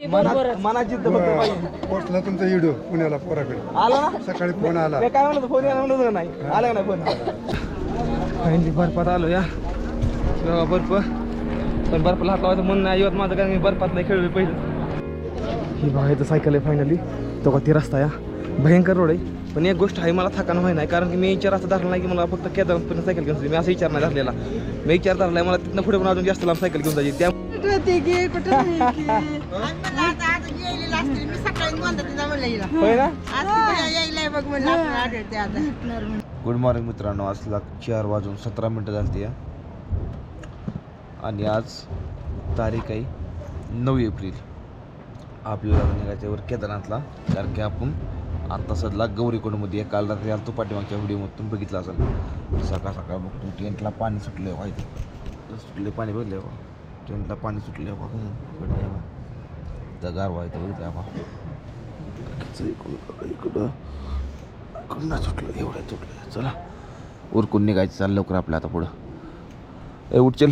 मनात मनात जिद्द फक्त पाहिजे. पोचला तुमचा व्हिडिओ पुण्याला पोराकडे. आला ना? सकाळी फोन आला. मी काय म्हणतो फोन म्हणत होता नाही? आला का नाही फोन फायनली बर्फात आलो या. तेव्हा बर्फ. पण बर्फाला हात लावायचं म्हणून नाही येत माझं कारण मी बर्फात नाही खेळलो पहिलं. ही इथं सायकल आहे फायनली तो का ती रस्ता या. भयंकर रोड आहे. पण एक गोष्ट आहे मला थकानं व्हाय नाही. कारण की मी विचार असं धरला नाही की मला फक्त केदारपर्यंत सायकल घेऊन जायची. मी असं विचार नाही धरलेला मी विचार धरला मला तिथनं पुढे पण अजून जास्त लांब सायकल घेऊन जायची. त्या होय ना? गुड मॉर्निंग मित्रांनो. आज लाग चार वाजून सतरा मिनटं झाली आहे आणि आज तारीख आहे नऊ एप्रिल. आपल्याला निघायच्यावर केदारनाथला कारण की आपण आता सध्या गौरीकोंडमध्ये आहे. काल रात्री आलो तो पाठीमागच्या व्हिडिओमध्ये तुम्ही बघितला असेल. सकाळ सकाळ बघतो टेंटला पाणी सुटले व्हायचं. सुटले पाणी बघले ट्रेनला पाणी सुटले बा पडले बा तर गार व्हायचं बघितलं बा इकडं इकडं इकडं. सुटलं एवढं सुटलं. चला. उरकून निघायचं चाल लवकर आपलं आता पुढं. ए उठ चल.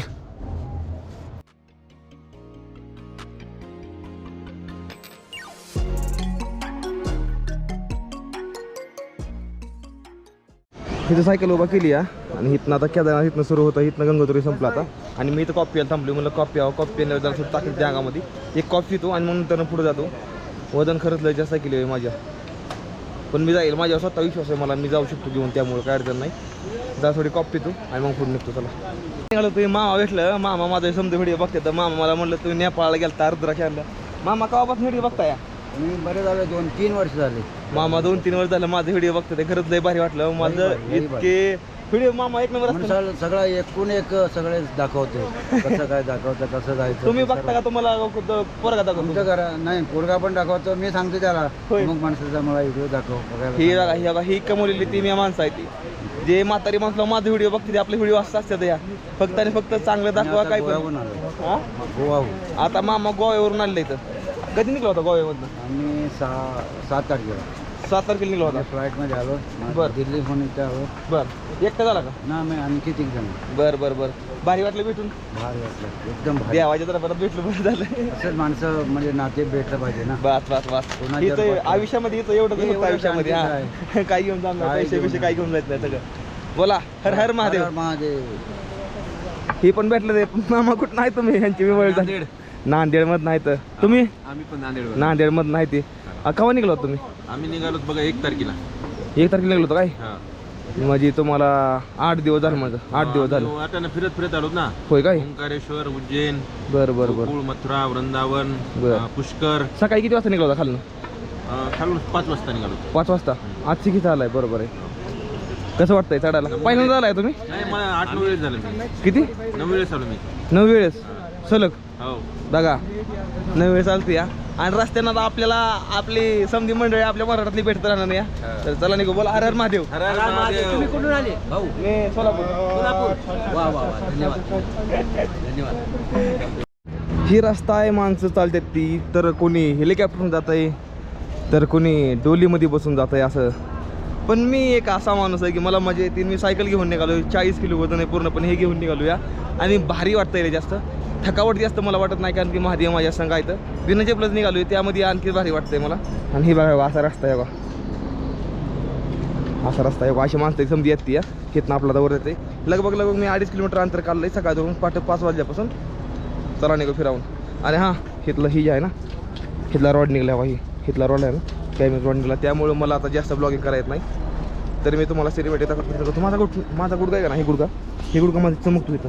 इथं सायकल उभा केली या आणि इथनं आता केदारनाथ इथनं सुरू होतं इथनं गंगोत्री संपला आता. आणि मी इथं कॉपी प्यायला थांबलो म्हणलं कॉपी प्यावं कॉपी जरा टाकली त्या अंगामध्ये. एक कॉपी पितो आणि मग नंतर पुढे जातो. वजन खरंच लय जास्त केली आहे माझ्या. पण मी जाईल माझ्यावर स्वतः विश्वास आहे मला. मी जाऊ शकतो घेऊन त्यामुळे काय अडचण नाही. जरा थोडी कॉपी पितो आणि मग पुढे निघतो चला. निघालो तुम्ही मामा भेटलं. मामा माझा समजा व्हिडिओ बघते तर मामा मला म्हणलं तुम्ही नेपाळला गेला तर अर्धरा खेळला मामा कवापासून व्हिडिओ बघताय? मी बरे झाले दोन तीन वर्ष झाले. मामा दोन तीन वर्ष झालं माझं व्हिडिओ बघतो ते खरंच लय भारी वाटलं. माझं भारी, लय इतके व्हिडिओ मामा एक नंबर असतं ना. माणसाला सगळा एकूण एक सगळे दाखवते. कसं काय दाखवतं कसं जायचं तुम्ही बघता का तुम्हाला पोरगा दाखवतो? घरा नाही पोरगा पण दाखवतो मी सांगतो त्याला. होय. मग माणसाचा मला व्हिडिओ दाखव बघायला ही. बघा ही बघा ही कमवलेली ती मी माणसं आहे ती. जे म्हातारी माणसाला माझं व्हिडिओ बघते ते आपले व्हिडिओ असतात असतात या फक्त आणि फक्त चांगलं दाखवा काय पण. आलो हा? गोवाहून आता मामा गोव्यावरून आणलं इथं. कधी निघला होता गोव्यामधनं? आम्ही सहा सात तारखेला. सात तारखेला निघला होता. फ्लाईटमध्ये आलो. बरं. दिल्लीहून इथे आलो. बर. एकटा झाला का? ना मी आणखी तीन जण. बर बर बर. भारी वाटलं भेटून? भारी वाटलं. एकदम भारी. देवाच्या जरा परत भेटलं बरं झालं. असंच माणसं म्हणजे नाते भेटलं पाहिजे ना. बस बस बस. कोणाच्या इथं? आयुष्यामध्ये इथं एवढं हे फक्त एवढं आयुष्यामध्ये हा. काय? घेऊन जाणार? काय पैसे घेऊन पैसे काय घेऊन जायचं नाही सगळं. बोला हर हर महादेव. महादेव. ही पण भेटलं ते. मामा कुठं नाही तुम्ही यांची मी झाली नांदेड. मध नाही तर. तुम्ही? आम्ही पण नांदेड नांदेड मध नाही ते. अ, केव्हा निघलो होता तुम्ही? आम्ही निघालो बघा एक तारखेला. एक तारखेला निघलो होतो काय? हा. म्हणजे तुम्हाला आठ दिवस झाले माझं आठ दिवस झाले. वाटाने फिरत फिरत आलो ना. होय काय? ओंकारेश्वर उज्जैन बरं बरं बरं. गोकुळ मथुरा वृंदावन बरं. अं, पुष्कर. सकाळी किती वाजता निघलो होता खालून? अं, खालून पाच वाजता निघालो पाच वाजता? आजची किती आलाय बरोबर आहे. कसं वाटतंय चढायला? पहिल्यांदा आलाय तुम्ही? नाही मला आठ नऊ वेळेस झालं मी. किती? नऊ वेळेस आलो मी. नऊ वेळेस? सलग? बघा नऊ वेळेस चालते या. आणि रस्त्यानं आता आपल्याला आपली समधी मंडळी आपल्या मराठातली भेटत राहणार या. तर चला निघू बोला. हर हर महादेव. तुम्ही कुठून आले? भाऊ. मी सोलापूर. सोलापूर. वा वा वा. धन्यवाद. धन्यवाद. ही रस्ता आहे माणसं चालतात ती. तर कोणी हेलिकॉप्टरनं जात आहे तर कोणी डोलीमध्ये बसून जात आहे असं. पण मी एक असा माणूस आहे की मला मजा येते. मी सायकल घेऊन निघालो चाळीस किलो वजन आहे पूर्णपणे हे घेऊन निघालो या. आणि भारी वाटतं जास्त. थकावट जास्त मला वाटत नाही कारण की महादेव माझ्या संघ आहे तर बिना चेपलंच निघालो त्यामध्ये आणखी भारी वाटतंय मला. आणि हे बघा असा रस्ता आहे बा. असा रस्ता आहे बा. अशी माणसं समजी येते या हिथनं आपला दवर येते लगभग लगभग मी अडीच किलोमीटर अंतर काढलं आहे सकाळ धरून पाठ पाच वाजल्यापासून. चला निघू फिरावून. आणि हां हिथलं ही जे आहे ना हिथला रॉड निघाला आहे बा ही. हिथला रॉड आहे ना कॅमेरा रॉड निघाला. त्यामुळे मला आता जास्त ब्लॉगिंग करायचं नाही. तरी मी तुम्हाला सिरिमेट येतात माझा गुड माझा गुडगा आहे का ना हे गुडगा? हे गुडगा माझं चमकतो इथं.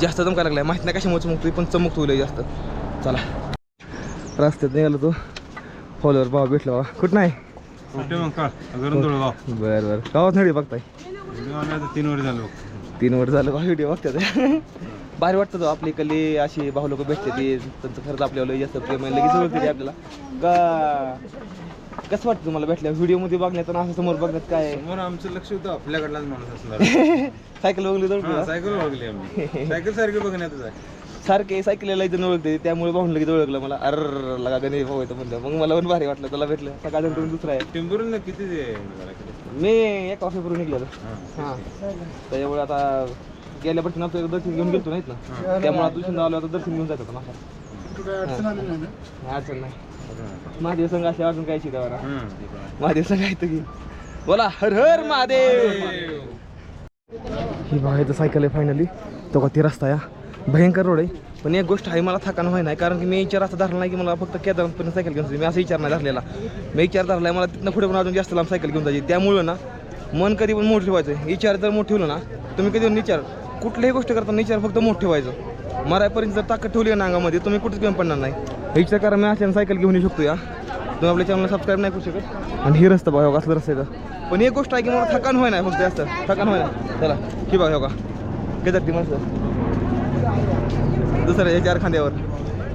जास्त चमकायला लागलाय. माहीत नाही कशामुळे चमकतोय पण चमकतो लय जास्त. चला. रस्त्यात निघालो तो. फॉलोवर भावा भेटला बाबा कुठं नाही? बरं बरं. गावात नाही बघताय? तीन वर्ष झालो. तीन वर्ष झालं बा व्हिडिओ बघतात. भारी वाटतं तो. आपली कली अशी भाऊ लोक भेटते ती. त्यांचं खरंच आपल्याला लय जास्त प्रेम आहे. लगेच ओळखते आपल्याला. का कसं वाटतं तुम्हाला भेटल्या? व्हिडिओमध्ये बघण्यात आणि असं समोर बघण्यात काय? आहे? समोर आमचं लक्ष होतं आपल्याकडलाच माणूस असणार. सायकल वगैरे जवळ हा, सायकल ओळखली आम्ही. सायकल सारखी बघण्यातच आहे. सारखे सायकलीला इथं ओळखते त्यामुळे भाऊन लगेच ओळखलं मला. अर लगा गणेश भाऊ येतो म्हणलं. मग मला पण भारी वाटलं त्याला भेटलं. सकाळ तुम्ही दुसरा आहे. टेंबूरून किती ते निघाला? मी एक ऑफिस करून निघलेलो. हा. हां. त्याच्यामुळे आता गेल्या वर्षी ना दर्शन घेऊन गेलतो नाहीत ना त्यामुळे आता दुसऱ्यांदा आलो आता दर्शन घेऊन जात होता अडचण आली नाही ना? अडचण नाही. महादेव संघ असल्या अजून काय शिका बरं हम्म, ते पण आहे. महादेव संघ आहे की. बोला हर हर महादेव. ही बघा इथं सायकल आहे फायनली तो का ती रस्ता या. भयंकर रोड आहे. पण एक गोष्ट आहे मला थकान व्हाय नाही. कारण की मी विचार असा धरला नाही की मला फक्त केदारपर्यंत सायकल घेऊन जायची. मी असं विचार नाही धरलेला. मी विचार धरला मला तिथनं पुढे पण अजून जास्त लांब सायकल घेऊन जायची. त्यामुळं ना मन कधी पण मोठं ठेवायचं. विचार जर मोठं ठेवलं ना तुम्ही कधी पण विचार कुठल्याही गोष्ट करताना विचार फक्त मोठं ठेवायचं. मरायपर्यंत जर ताकद ठेवली ना अंगामध्ये तुम्ही कुठेच घेऊन पडणार नाही. हे विचार करा मी असल्यानं सायकल घेऊन येऊ शकतो या. तुम्ही आपल्या चॅनलला सबस्क्राईब नाही करू शकत. आणि हे रस्ता बघा असलं रस्ता पण एक गोष्ट आहे की मला थकान होय नाही फक्त जास्त. थकान होय नाही चला ही बघा का घेतात ती मस्त. दुसऱ्या याच्या खांद्यावर.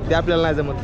ते आपल्याला नाही जमत.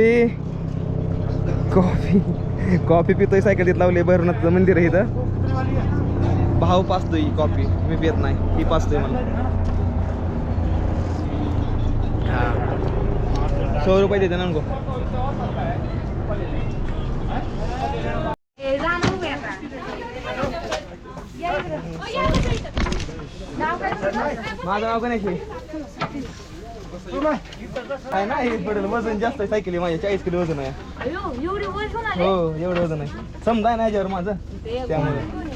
कॉफी. कॉफी. कॉफी पितोय सायकलीत लावली भैरवनाथचं मंदिर आहे इथं. भाऊ पाचतोय ही कॉफी. मी पित नाही ही पाचतोय मला. सौ रुपये देते ना नको माझं नाव गणेश आहे आहे ना हे पडेल. वजन जास्त आहे सायकली माझ्या चाळीस किलो वजन आहे. हो एवढं वजन आहे. समजा ना ह्याच्यावर माझं. त्यामुळे.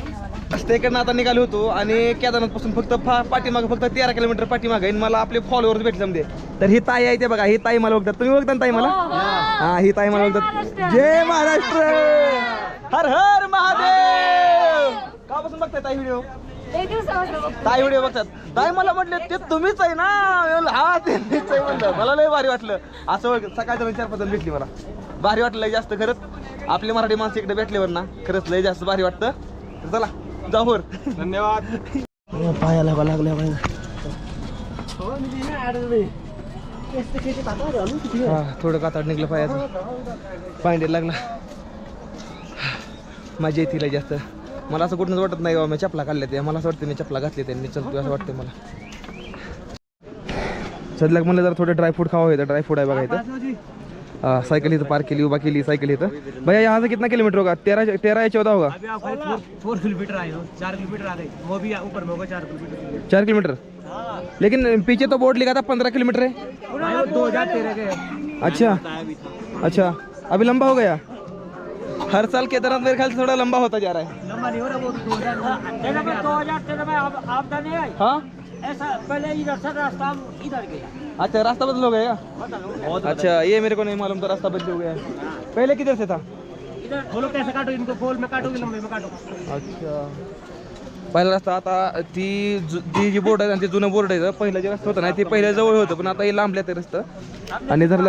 रस्त्याकडनं आता निघालो होतो आणि केदारनाथपासून फक्त फा पाठीमागं फक्त तेरा किलोमीटर पाठीमागं आहे. मला आपले फॉलोअर्स भेटले समजे. तर ही ताई आहे ते बघा ही ताई मला बघतात तुम्ही बघता ना ताई मला? हा ही. ताई मला बघतात जय महाराष्ट्र! हर हर महादेव! का बसून बघताय ताई व्हिडिओ? ताई व्हिडिओ बघतात. ताई मला म्हटले ते तुम्हीच आहे ना. हा ते मीच आहे म्हणलं. मला लय भारी वाटलं. असं सकाळच्या चार जण भेटली मला. भारी वाटलं लय जास्त खरंच. आपले मराठी माणसं इकडे भेटल्यावर ना खरंच लय जास्त भारी वाटतं. तर चला जाऊर धन्यवाद. पायाला लागल्या हा थोडं कातड निघलं पायाचं. पायंडे लागला. माझी येते लय जास्त मला असं कुठूनच वाटत नाही बाबा मी चपला काढल्या ते मला असं वाटतं मी चपला घातली त्यांनी चलतो असं वाटतं मला. सध्या म्हणलं जरा थोडं ड्रायफ्रूट खावं येतं ड्रायफ्रूट आहे बघा इथं. हा, सायकल इथं पार्क केली उभा केली सायकल इथं. भैया यहाँ से कितना किलोमीटर होगा? तेरह या चौदह होगा? फोर, फोर किलोमीटर आए हो. चार किलोमीटर आ गए वो भी ऊपर में होगा चार किलोमीटर चार किलोमीटर लेकिन पीछे तो बोर्ड लिखा था पंद्रह किलोमीटर है? दो हज़ार तेरह के अच्छा अच्छा। अभी लंबा हो गया? हर साल केदारनाथ मेरे ख्याल से थोड़ा लंबा होता जा रहा है। लंबा नहीं हो रहा वो दो हजार दो। हजार तेरह में आप आपदा नहीं आई। हाँ? ऐसा पहले इधर से रास्ता हम इधर गया। अच्छा रास्ता बदल हो गया? क्या? अच्छा ये मेरे को नहीं मालूम था रास्ता बदल हो गया है। पहले किधर से था? इधर बोलो कैसे काटो इनको गोल में काटो कि लंबे में काटो अच्छा। पहिला रस्ता आता ती जु- ती जी बोर्ड आहे ते जुनं बोर्ड आहे पहिलं जे रस्ता होतं ना ते पहिल्या जवळ होतं पण आता हे लांबल्या ते रस्तं. आणि जर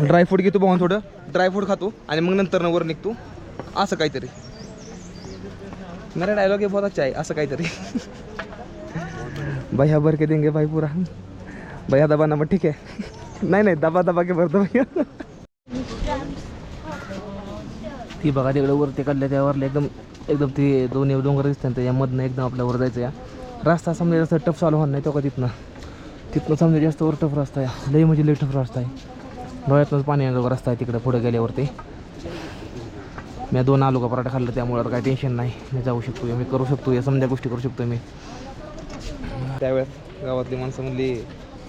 ड्रायफ्रूट घेतो बघून थोडं. ड्रायफ्रूट खातो आणि मग नंतर वर निघतो. असं काहीतरी. मेरा डायलॉग बहुत अच्छा आहे असं काहीतरी. भैया भर के देंगे भाई पूरा. भैया दबा ना मग ठीक आहे. नाही नाही दबा दबा के भरतो भैया. ती बघा तिकडे वरती काढल्या त्यावर एकदम एकदम ते दोन डोंगर दिसतात त्याच्यामधनं एकदम आपल्यावर जायचं या. रस्ता समजा जास्त टफ चालू होणार नाही तो का तिथनं. तिथनं समजा जास्त वर टफ रस्ता आहे. लई म्हणजे लई टफ रस्ता आहे. डोळ्यातनंच पाणी येणार रस्ता आहे तिकडं पुढे गेल्यावरती. मी दोन आलू का पराठा खाल्लं त्यामुळे काही टेन्शन नाही. मी जाऊ शकतो मी करू शकतो या समजा गोष्टी करू शकतो मी. त्यावेळेस गावातली माणसं म्हणली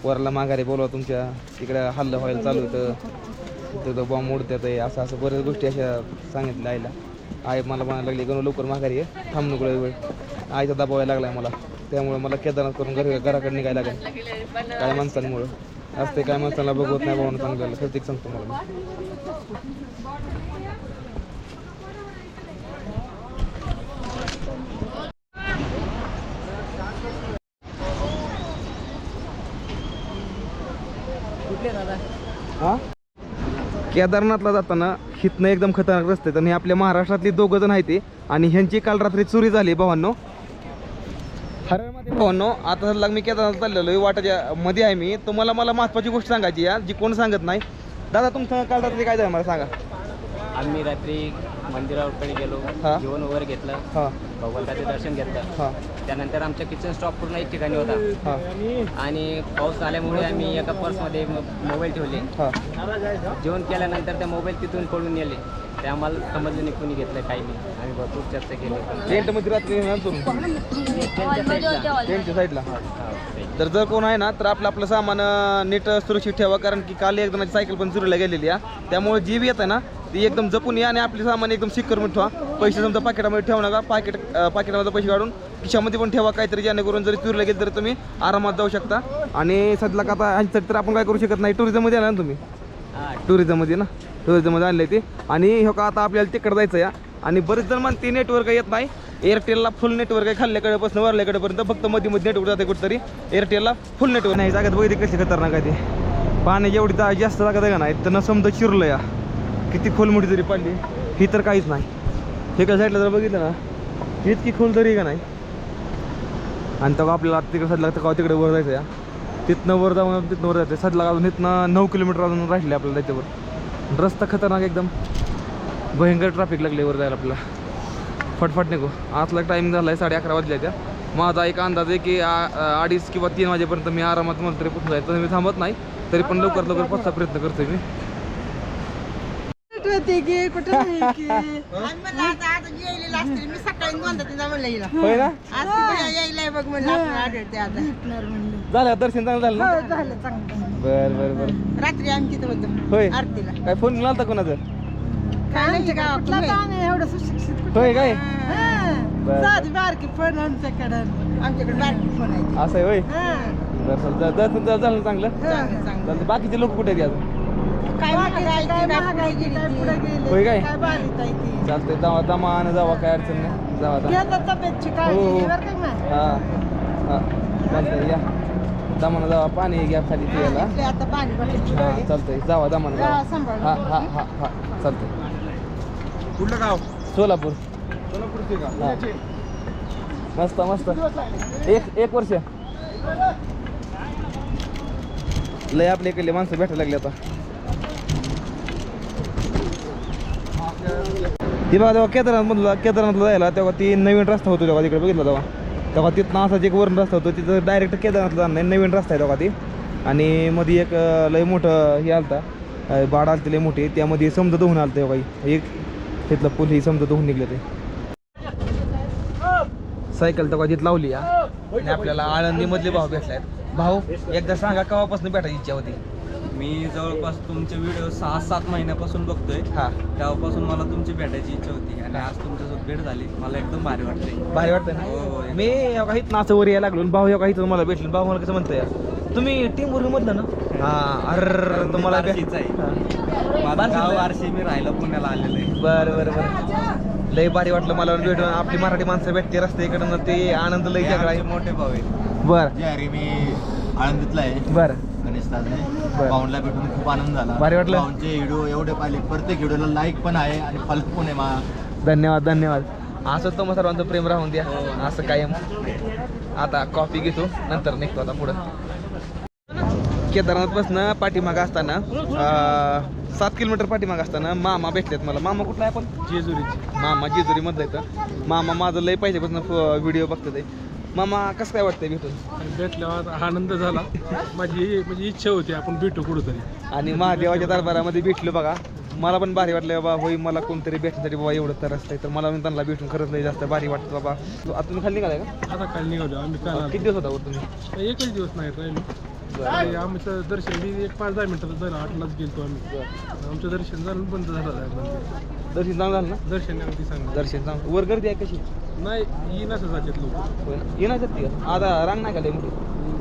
वरला माघारी बोलवा तुमच्या इकडं हल्लं व्हायला चालू होतं. तिथं बॉम्ब उडत्यात आहे. असं असं बऱ्याच गोष्टी अशा सांगितल्या आईला. आई मला म्हणायला लागली गणू लवकर माघारी आहे थांब नको वेळ. आईचा दबावायला लागला लागला मला. त्यामुळे मला केदारनाथ करून घरी घराकडे निघायला लागेल. काय माणसांमुळं. असते काय मसाला बघवत नाही भावना चांगल्याला प्रतीक सांगतो मला हा? केदारनाथला जाताना हितनं एकदम खतरनाक रस्ते आणि आपल्या महाराष्ट्रातली दोघं जण आहे ते. आणि ह्यांची काल रात्री चोरी झाली भावांनो. हरळमध्ये भावांनो आता सध्या मी केदारनाथ चाललेलो आहे वाटाच्या मध्ये आहे मी. तुम्हाला मला महत्त्वाची गोष्ट सांगायची या जी कोण सांगत नाही. दादा तुमचं काल रात्री काय झालं? मला सांगा. आम्ही रात्री मंदिराकडे गेलो हा. जेवण वगैरे घेतलं हां. भगवंताचे दर्शन घेतलं. हां. त्यानंतर आमचा किचन स्टॉप पूर्ण एक ठिकाणी होता. हां. आणि पाऊस आल्यामुळे आम्ही एका पर्समध्ये मोबाईल ठेवले. हां. जेवण केल्यानंतर ते मोबाईल तिथून पडून नेले. ते आम्हाला समजलं नाही कोणी घेतलं काही नाही. आम्ही भरपूर चर्चा केली. पण टेंटमध्ये रात्री येणार तुम्ही त्यांच्या साईडला. टेंटच्या साईडला. तर जर कोण आहे ना तर आपलं आपलं सामान अं, नीट सुरक्षित ठेवा कारण की काल एक जणाची सायकल पण चुरीला गेलेली आहे. त्यामुळे जी बी येत आहे ना ती एकदम जपून या आणि आपले सामान एकदम सिक्युअरमध्ये ठेवा. पैसे समजा पाकिटामध्ये ठेवू नका. पाकिट पाकिटामध्ये पैसे काढून खिशामध्ये पण ठेवा. काहीतरी जेणेकरून जरी चुरीला गेलं तरी तुम्ही आरामात जाऊ शकता. आणि सध्या का आता ह्याच्यासाठी तर आपण काय करू शकत नाही. टुरिझममध्ये आला ना तुम्ही. टुरिझममध्ये ना? टुरिझममध्ये आणले ते. आणि हो का आता आपल्याला तिकडे जायचं या आणि बरेच जण म्हणते नेटवर्क येत नाही. एअरटेलला फुल नेटवर्क आहे खाल्ल्याकडेपासून वरल्याकडेपर्यंत. फक्त मध्ये मध्ये नेटवर्क जाते कुठतरी. एअरटेलला फुल नेटवर्क नाही जागेत बघितली कशी खतरनाक आहे ते. पाणी एवढी जा जास्त जागा आहे का नाही? तर समजा चिरलं या. किती खोल मोठी जरी पडली ही तर काहीच नाही. हे काय साईडला जर बघितलं ना? इतकी खोल तरी का नाही? आणि तेव्हा आपल्याला तिकडे साईडला तर तिकडे वर जायचं या. तिथनं वर जाऊन तिथनं वर जाते. सडला अजून तिथनं नऊ किलोमीटर अजून राहिले आपल्याला त्याच्यावर. रस्ता खतरनाक एकदम. भयंकर ट्रॅफिक लागले वर जायला आपल्याला. फटफट निघू. आजला टाईम झाला आहे साडे अकरा वाजल्या त्या माझा एक अंदाज आहे की आ- अडीच किंवा तीन वाजेपर्यंत मी आरामात मला तरी पुचवायचं तर मी थांबत नाही. तरी पण लवकर लवकर पोचचा प्रयत्न करतोय मी. होते की कुठे नाही की मी सकाळी म्हणलं हिला. होय ना? आज ती बघा यायला बघ म्हणलं आपण आढळते आता. झालं दर्शन चांगलं झालं ना? झालं चांगलं. बरं बरं बरं. रात्री आम्ही तिथं होतो होय. आरतीला. काय फोन केला होता कोणाचं? काय नाही एवढं सुशिक्षित होय काय? बरं. साधी बारकी पण आमच्याकडं. आमच्याकडे बारकी फोन आहे असं आहे होय? हा. बरं दर्शन झालं चांगलं? चांगलं बाकीचे लोक कुठे आहेत अजून? काय महागाई काय काय महागाई पुढे काय गेली पुढे ती. गेली. होय काय? काय बारीक आहे ती. चालतंय जावा दमान जावा काय अडचण नाही. जावा तब्येतची हो, हो. बरं का मग? हा हा. चालतंय या. दमानं जावा पाणी घ्या खाली पियाला. इथले आता पाणी भरायची हा चालतंय. जावा दमानं जा, जावा. सांभाळून. हा हा हा हा. चालतंय. कुठलं गाव? सोलापूर. सोलापूरचे का? हा. मस्त मस्त. एक एक वर्ष. लय आपल्या इकडले माणसं भेटायला लागले आता. ती बघा तेव्हा केदारनाथमधला केदारनाथला जायला तेव्हा ती नवीन रस्ता होतो तेव्हा तिकडे बघितला तेव्हा. तेव्हा तिथनं असाच एक वरून रस्ता होतो तिथं डायरेक्ट केदारनाथला जाणार नाही नवीन रस्ता आहे तेव्हा ती. आणि मध्ये एक लय मोठं हे आलता. बाड आलते लय मोठी त्यामध्ये समजा धुवून आलं तेव्हा काही. एक तिथलं पूल ही समजा धुवून निघले ते. सायकल तेव्हा तिथं लावली या आणि आपल्याला आळंदीमधले भाव भाऊ भेटलायत भाऊ एकदा सांगा केव्हापासून भेटायची इच्छा होती? मी जवळपास तुमचे व्हिडिओ सहा सात महिन्यापासून बघतोय. हा. तेव्हापासून मला तुमची भेटायची इच्छा होती आणि आज तुमच्यासोबत भेट झाली. मला एकदम भारी वाटते भारी वाटतं हो, हो, ना मी काहीच नाचं वर यायला लागलो भाऊ काही मला भेटलं. भाऊ मला कसं म्हणतोय तुम्ही टीम वर मधलं ना? हा अर तुम्हाला बार्शीच आहे. हा. माझं गाव आहे. मी राहायला पुण्याला आलेलो आहे. बरं बरं बरं. लय भारी वाटलं मला भेटून. आपली मराठी माणसं भेटते रस्ते इकडनं. ते आनंद लय हे वेगळा आमचे आहे मोठे भाऊ आहेत. बर. जे अरे मी आळंदीतला आहे. बर. गणेश दादने भेटून खूप आनंद झाला. भारी वाटलं? भाऊंचे व्हिडिओ एवढे पाहिले. प्रत्येक व्हिडिओला लाईक पण आहे आणि फॉलो पण आहे मा. धन्यवाद धन्यवाद. असं तुम्हाला सर्वांचं प्रेम राहून द्या. असं कायम. आता कॉफी घेतो. नंतर निघतो आता पुढं. केदारनाथपासून पाठीमागं असताना अं, सात किलोमीटर पाठीमागं असताना मामा भेटलेत मला. मामा कुठला आहे आपण? जेजुरीची. मामा जेजुरी मधलं येतं मामा माझं लय पहिल्यापासून व्हिडिओ बघतो ते मामा कसं काय वाटतंय भेटून? भेटल्यावर आनंद झाला. माझी म्हणजे इच्छा होती आपण भेटू कुठंतरी. आणि महादेवाच्या दरबारामध्ये भेटलो बघा. मला पण भारी वाटलं बाबा होई मला कोणतरी भेटण्यासाठी बाबा एवढं तर असतंय. तर मला पण त्यांना भेटून खरंच लय जास्त भारी वाटतं बाबा. आता तुम्ही खाली निघालाय का? आता काल निघालो आम्ही काल किती दिवस होता वर तुम्ही? आलो. एकच दिवस नाही राहिलो. आणि आमचं दर्शन मी एक पाच दहा मिनिटात झालं आठलाच गेलतो आम्ही. आमचं दर्शन झालं बंद झालं. दर्शन चांगलं झालं ना? दर्शन अगदी सांग दर्शन चांगलं. वर गर्दी आहे कशी? नाही जातात लोक. होय ना? येणार शकते का? आता रांग नाही का लय मोठी?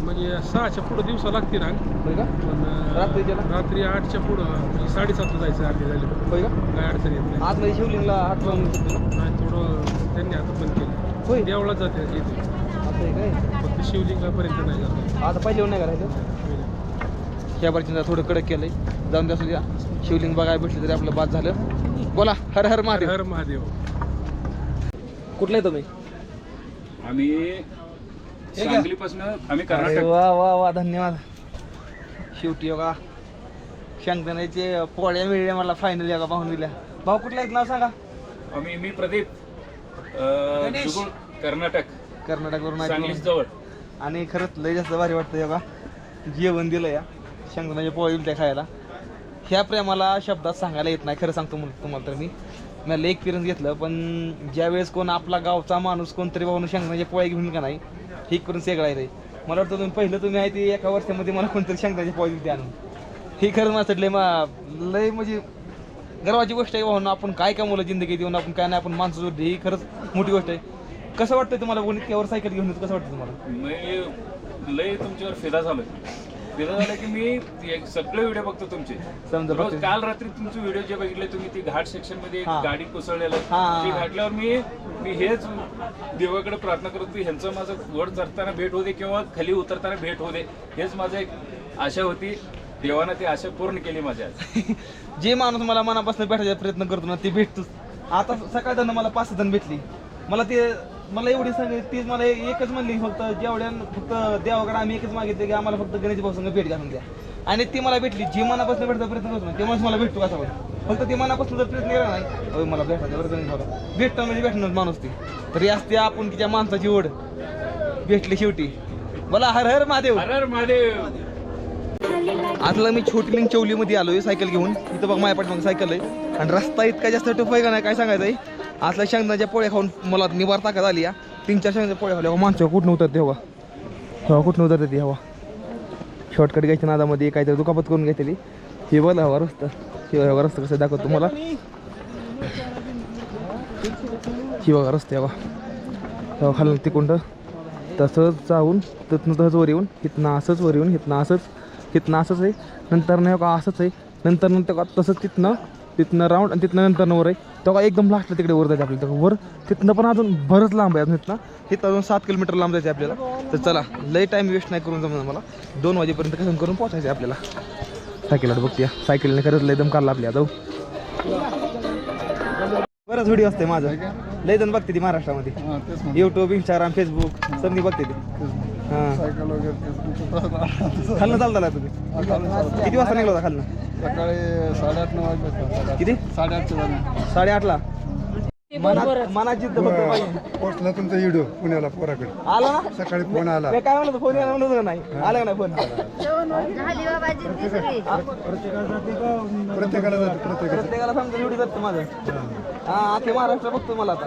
म्हणजे सहाच्या पुढं दिवसा लागते रांग. होय का? पण अं? रात्री आठच्या पुढं म्हणजे साडेसातला जायचं अर्धी झाली. होय का? काय अडचण येत नाही. आतमध्ये शिवलिंगला हात लावून शकतो ना? नाही थोडं त्यांनी आता बंद होय. केलं देवळात जाते येते असं आहे काय? फक्त शिवलिंगापर्यंत नाही जात. आता पहिले नाही करायचं? ह्या. बारचीनं थोडं कडक केलंय. जाऊन द्या द्या. शिवलिंग बघायला भेटलं तरी आपलं बाद झालं. बोला हर हर महादेव. हर महादेव. कुठलं तुम्ही? आम्ही सांगलीपासून आम्ही अरे कर्नाटक. वा वा वा धन्यवाद. शेवटी योगा शेंगदाण्याचे पोळ्या मिळल्या मला फायनल योगा पाहून दिल्या. भाऊ कुठलं आहेत? नाव सांगा. आम्ही मी प्रदीप. अं, दुगुळ, कर्नाटक. कर्नाटकवरून आले सांगली म्हणून. जवळ. आणि खरंच लय जास्त भारी वाटतं योगा जेवण दिलं या. शेंगदाण्याचे पोळे दिले त्या खायला. ह्या प्रेमाला शब्दात सांगायला येत नाही. खरं सांगतो तुम्हाला तर मी. मला लय एक्सपिरियन्स घेतलं पण ज्यावेळेस कोण आपला गावचा माणूस कोणतरी बाबा शेंगदाण्याचे पोळे घेऊन का नाही हे एक्सपिरियन्स वेगळा आहे रे. मला वाटतं तुम्ही पहिलं तुम्ही आहे ते एका वर्षामध्ये मला कोणतरी शेंगदाण्याचे पोळी दिली आणून. हे खरं माझं लय मा लय म्हणजे गर्वाची गोष्ट आहे भाऊ आपण काय काय मुलं जिंदगी देऊन आपण काय नाही आपण माणसं जोडली ही खरंच मोठी गोष्ट आहे. कसं वाटतं तुम्हाला कोणी त्यावर सायकल घेऊन कसं वाटतं तुम्हाला? लय तुमच्यावर फिदा झालं फिदा झालं की मी एक सगळे व्हिडिओ बघतो तुमचे समजा रोज बघते. काल रात्री तुमचे व्हिडिओ जे बघितले तुम्ही ती घाट सेक्शनमध्ये एक हा. गाडी कोसळलेलं हा, हा, ती हा. घाटल्यावर मी मी हेच देवाकडे प्रार्थना करतो की ह्यांचं माझं वर चढताना भेट होते किंवा खाली उतरताना भेट होते हेच माझं एक आशा होती देवानं ती आशा पूर्ण केली माझ्या आज. जे माणूस मला मनापासून भेटायचा प्रयत्न करतो ना ते भेटतोच आता सकाळ जण मला पाच जण भेटली मला ते मला एवढी सांग तीच मला एकच म्हणली फक्त जेवढ्या फक्त देवाकडे आम्ही एकच मागितले की आम्हाला फक्त गणेश भाऊ संग भेट घालून द्या. आणि ती मला भेटली जी मनापासून भेटायचा प्रयत्न करतो ते माणूस मला भेटतो पण फक्त ते मनापासून जर प्रयत्न केला नाही मला भेटायचं बरं गणेश भाऊ भेटतो म्हणजे भेटणार माणूस ती. तरी असते आपण तिच्या माणसाची ओढ. भेटली शेवटी. मला हर हर महादेव. हर हर महादेव. आतला मी छोटी लिंक चौलीमध्ये आलोय सायकल घेऊन. इथं बघ माझ्या पाठीमागे सायकल आहे. आणि रस्ता इतका जास्त टफ आहे का नाही काय सांगायचं आहे आतल्या शेंगदाच्या पोळ्या खाऊन मला निवार ताकद आली या. तीन चार शेंगदाच्या पोळ्या खाऊ माणसं कुठं उतरते हवा? हवा कुठनं उतरते ती हवा? शॉर्टकट घ्यायच्या नादामध्ये काहीतरी दुखापत करून घेतली हे बघा हवा रस्ता. हे हवा रस्ता कसं दाखवतो तुम्हाला. ही बघा रस्ते हवा. हवा खाल्लं तिकोंड. तसंच जाऊन तिथनं तसंच वर येऊन इथनं असंच वर येऊन इथनं असंच तिथनं असंच आहे. नंतर नाही का असंच आहे. नंतर नंतर का तसंच तिथनं तिथनं राऊंड आणि तिथनं नंतर वर आहे तेव्हा एकदम लास्टला तिकडे वर जायचं आपल्याला. वर तिथनं पण अजून बरंच लांब आहे अजून इथनं इथं अजून सात किलोमीटर लांब जायचं आपल्याला. तर चला लय टाईम वेस्ट नाही करून जमणार मला. दोन वाजेपर्यंत कसं करून पोहोचायचं आहे आपल्याला. सायकलला बघते सायकलने खरंच लय दम काढला आपल्या जाऊ. बराच व्हिडिओ असते माझा. लय जण बघते ती महाराष्ट्रामध्ये. युट्यूब इंस्टाग्राम फेसबुक समजी बघते ती. हां. खालनं चालता तुम्ही. किती वाजता निघला होता खालनं? सकाळी साडेआठ नऊ वाजले किती? साडेआठच्या दरम्यान साडेआठला? मनात मनात जिद्द फक्त पाहिजे. पोचला तुमचा व्हिडिओ पुण्याला पोराकडे. आला ना? सकाळी फोन आला. मी काय म्हणलं फोन यायला म्हणलं होतं नाही? आला का नाही फोन? प्रत्येकाला जातो प्रत्येकाला प्रत्येकाला समजा व्हिडिओ जातो माझं हा. अख्खे महाराष्ट्र बघतो मला आता.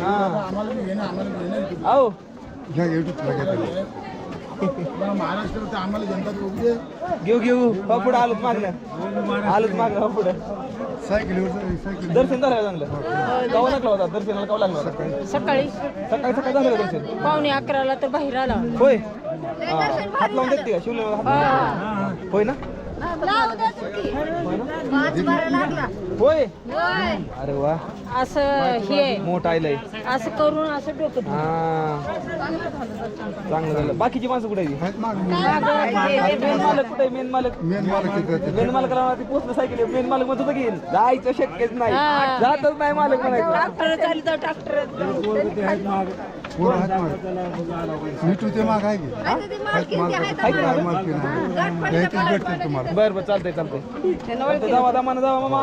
हा. अहो. घ्या युट्यूबला घ्या महाराष्ट्रात आम्हाला जनता बघू घेऊ घेऊ. हो पुढे आलोच मागणं. आलोच मागणं हो पुढे. सायकल दर्शन झालं चांगलं? कवा लागला होता दर्शनाला कवा लागला होता सकाळी. सकाळी. सकाळी झालं का दर्शन? पावणे अकराला तर बाहेर आला. होय. हा. हात लावून देते का? लावून? होय ना? होय. अरे वा. असं हे. मोठा आयलंय. असं करून असं डोकं हा. चांगलं झालं. बाकीची माणसं कुठे आहे मेन मालक कुठे मेन मालक. मेन मालकाला ती पोचलं सायकल. मेन मालक म्हणत होतं की जायचं शक्यच नाही. जातच नाही मालक म्हणायचं. ट्रॅक्टर चालू तर ट्रॅक्टर मिठू ते माग आहे की? हात माग आहे? की नाही? मालकी तुम्हाला बरं बरं चालतंय चालतंय. जावा दामानं जावा मामा.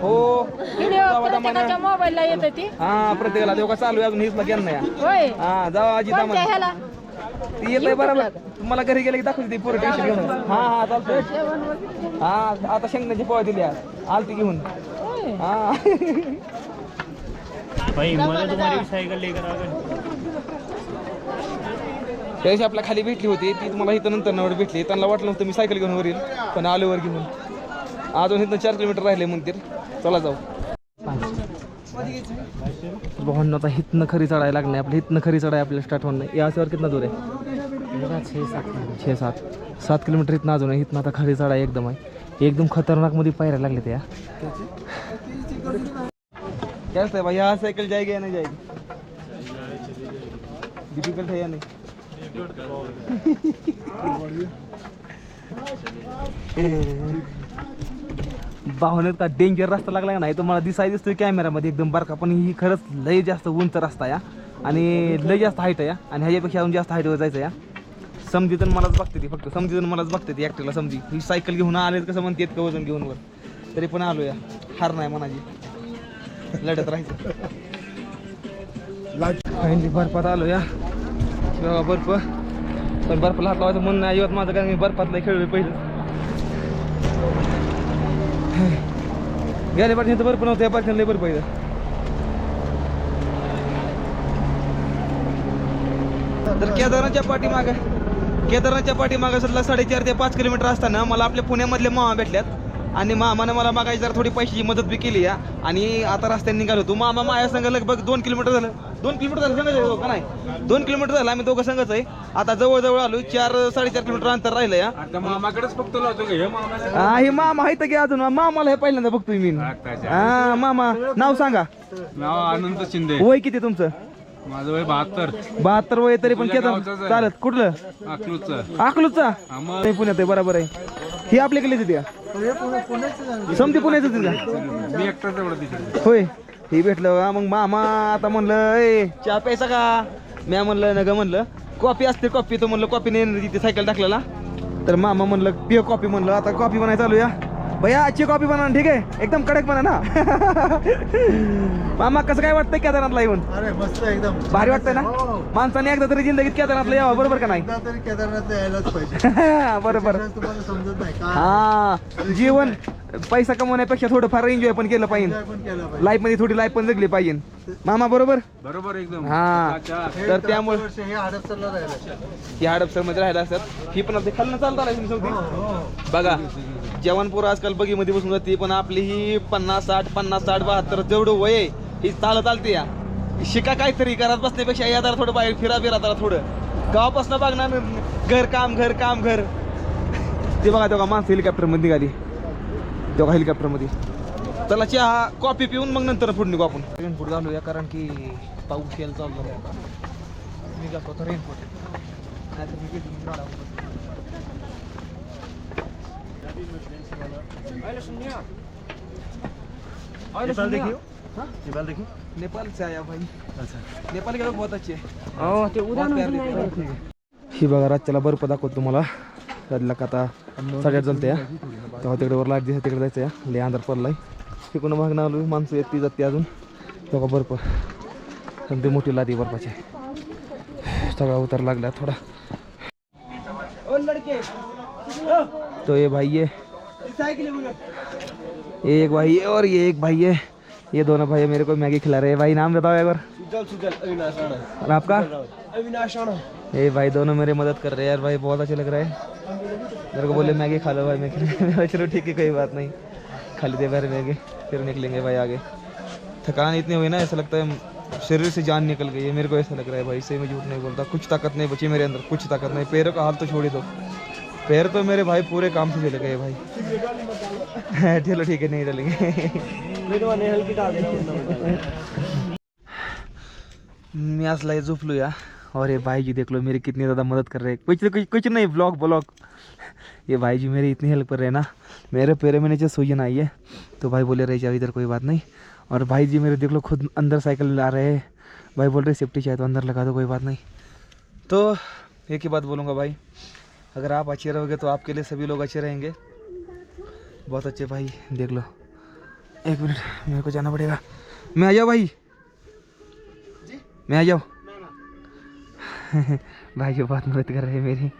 हो. जावा दामानं. प्रत्येकाच्या मोबाईलला येतं ती? हा प्रत्येकाला देऊ का? चालू आहे अजून हीच लागेल नाही होय. हा जावा आजी ती येत आहे बरोबर तुम्हाला घरी गेलं की दाखवते ती पोरं टेन्शन घेऊन. हा हा चालतंय. हा आता शेंगण्याची पोळ्या दिल्या. आलती घेऊन. हा. त्यावेळेस आपल्या खाली भेटली होती. ती तुम्हाला इथं नंतर नवर भेटली. त्यांना वाटलं नव्हतं मी सायकल घेऊन वरील पण आलो वर घेऊन. अजून इथं चार किलोमीटर राहिले मंदिर. चला जाऊ. भावांनो आता हितनं खरी चढायला लागणार आपल्या हितनं खरी चढाय आपल्याला स्टार्ट होणार या असं कितना दूर आहे? छे सात. सात किलोमीटर इथनं अजून आहे. इथनं आता खरी चढाय एकदम आहे. एकदम खतरनाकमध्ये पायऱ्या लागले त्या कैसे भाई यहाँ साइकिल जाएगी या नाही जाएगी डिफिकल्ट आहे या नाही. बाहुण्यात का डेंजर रस्ता लागला का नाही तो मला दिसाय दिसतोय कॅमेरामध्ये एकदम बारका पण ही खरंच लय जास्त उंच रस्ता या. आणि लय जास्त हाईट आहे या. आणि ह्याच्यापेक्षा अजून जास्त हाईटवर जायचं या. समजी तर मलाच बघते ती फक्त. समजी तर मलाच बघते ती ॲक्टिवला समजी. ही सायकल घेऊन आले कसं म्हणते इतकं वजन घेऊन वर. तरी पण आलो या. हार नाही मनाची लढत राहायचं. फायनली बर्फात आलो या. किंवा बर्फ. पण बर्फाला हात लावायचं म्हणून नाही. माझं कारण मी बर्फातला खेळलो पहिलं. गेल्या पाठीनं तर बर्फ नव्हतं. या पाठीनं लय बर्फ आहे तर केदारनाथच्या पाठीमाग केदारनाथच्या पाठीमागं सुद्धा साडेचार ते पाच किलोमीटर असताना मला आपल्या पुण्यामधले मामा भेटल्यात. आणि मामानं मला मागायची जरा थोडी पैशाची मदत बी केली या. आणि आता रस्त्याने निघालो होतो. मामा माझ्या संघ लगभग दोन किलोमीटर झालं. दोन किलोमीटर झालं संघच आहे का? नाही? दोन किलोमीटर झालं आम्ही दोघं संघच आहे. आता जवळजवळ आलो चार साडेचार किलोमीटर अंतर राहिलं या. आता मामाकडेच फक्त लावतो का? हे मामा हा हे मामा आहे तर की अजून? मामाला हे पहिल्यांदा बघतोय मी. हा मामा नाव सांगा. नाव आनंद शिंदे. वय किती तुमचं? माझं वय बहात्तर. बहात्तर वय तरी पण केदार. चालत कुठलं? अकलूजचं. अकलूजचा? नाही पुण्यात आहे बरोबर आहे. ही आपल्याकडे येते का समधी पुण्याचं का मी एकटाच एवढं तिकडे होय. हे भेटलं का मग मामा आता म्हणलं ए चहा प्यायचा का? म्या म्हणलं न ग म्हणलं कॉफी असते कॉफी. तो म्हणलं कॉपी नाही तिथे सायकल टाकलेला. तर मामा म्हणलं पिय कॉफी म्हणलं आता कॉफी बनाय चालू या भैया आजची कॉफी बनवा ना, ठीक आहे एकदम कडक बना ना मामा कसं काय वाटतंय केदारनाथला येऊन? अरे मस्त एकदम. भारी वाटतंय ना? माणसाने एकदा तरी जिंदगीत केदारनाथला यावं बरोबर का नाही? एकदा तरी केदारनाथला यायलाच पाहिजे. बरोबर. त्याच्याशिवाय तुम्हाला समजत नाही का? हा जीवन पैसा कमवण्यापेक्षा थोडं फार एन्जॉय पण केलं पाहिजे. पण केलं पाहिजे. लाईफमध्ये थोडी लाईफ पण जगली पाहिजे. मामा बरोबर? बरोबर एकदम. हा. हे तर त्यामुळे वर्ष हे हडपसरला राहिलं. ही हडपसरमध्ये राहिला असतात. ही पण आपली खालनं चालत तुम्ही शेवटी. बघा. जवानपूर आजकाल बगीमध्ये बसून जाते पण आपली ही पन्नास साठ पन्नास साठ बहात्तर जेवढं वय आहे, ही चालत चालते या. शिका काहीतरी घरात बसण्यापेक्षा या जरा थोडं बाहेर फिरा फिरा जरा थोडं. गावापासून बघणार घर काम घर काम घर. ते बघा तेव्हा माणसं हेलिकॉप्टरमध्ये निघाली. तेव्हा हेलिकॉप्टरमध्ये चला चहा कॉफी पिऊन मग नंतर पुढे निघू आपण. रेनकोट घालूया कारण की पाऊस यायला चालू झाला आता. मी घालतो रेनकोट नाहीतर मी गेलो गाडा नेपाल देखियो नेपाल देखियो नेपाल से आया भाई अच्छा नेपाल के बहुत अच्छे ते ही बघा रातच्याला बर्फ दाखवतो तुम्हाला. त्यातला का आता? साडेआठ चालते या तेव्हा तिकडे वर लाइट दिसत तिकडे जायचं या लय अंधार पडलाय. तिकडून मागणं आलो माणसं येते जाते अजून. तेव्हा बर्फ. पण ते मोठी लादी बर्फाची. सगळा उतार लागला थोडा. तो ये भाई है। ये एक भाई है और ये एक भाई है। ये दोनों भाई मेरे को मैगी खिला रहे हैं। भाई नाम बताओ एक बार। और आपका? ये भाई दोनों मेरी मदद कर रहे हैं यार। भाई बहुत अच्छे लग रहा है। मेरे को बोले मैगी खा लो भाई मैं चलो ठीक है कोई बात नहीं। खा लेते बाहर मैगी फिर निकलेंगे भाई आगे। थकान इतनी हुई ना ऐसा लगता है शरीर से जान निकल गई है। मेरे को ऐसा लग रहा है भाई सही मैं झूठ नहीं बोलता। कुछ ताकत नहीं बची मेरे अंदर कुछ ताकत नहीं। पैरों का हाल तो छोड़ ही दो। पैर तो मेरे भाई पूरे काम से चले गए भाई। चलो ठीक है, नहीं डालेंगे। मैं आज झोपलो या और ये भाई जी देख लो, मेरी कितनी ज़्यादा मदद कर रहे हैं। कुछ कुछ कुछ नहीं, ब्लॉग ब्लॉग। ये भाई जी मेरी इतनी हेल्प कर रहे हैं ना, मेरे पैरों में नीचे सूजन आई है। तो भाई बोले, रहे जाओ इधर कोई बात नहीं। और भाई जी मेरे देख लो, खुद अंदर साइकिल ला रहे हैं। भाई बोल रहे सेफ्टी चाहिए तो अंदर लगा दो, कोई बात नहीं। तो एक ही बात बोलूँगा भाई अगर आप अच्छे रहोगे तो आपके लिए सभी लोग अच्छे रहेंगे। बहुत अच्छे भाई देख लो। एक मिनट मेरे को जाना पड़ेगा। मैं आ जाओ भाई? जी? मैं आ जाओ भाई जो बहुत मदद कर रहे हैं मेरी।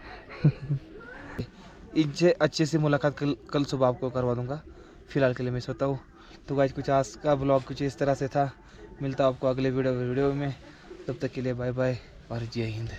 इनसे अच्छे से मुलाकात कल कल सुबह आपको करवा दूँगा। फ़िलहाल के लिए मैं सोता हूँ। तो गाइज़ कुछ आज का ब्लॉग कुछ इस तरह से था। मिलता आपको अगले वीडियो वीडियो में। तब तक के लिए बाय बाय और जय हिंद।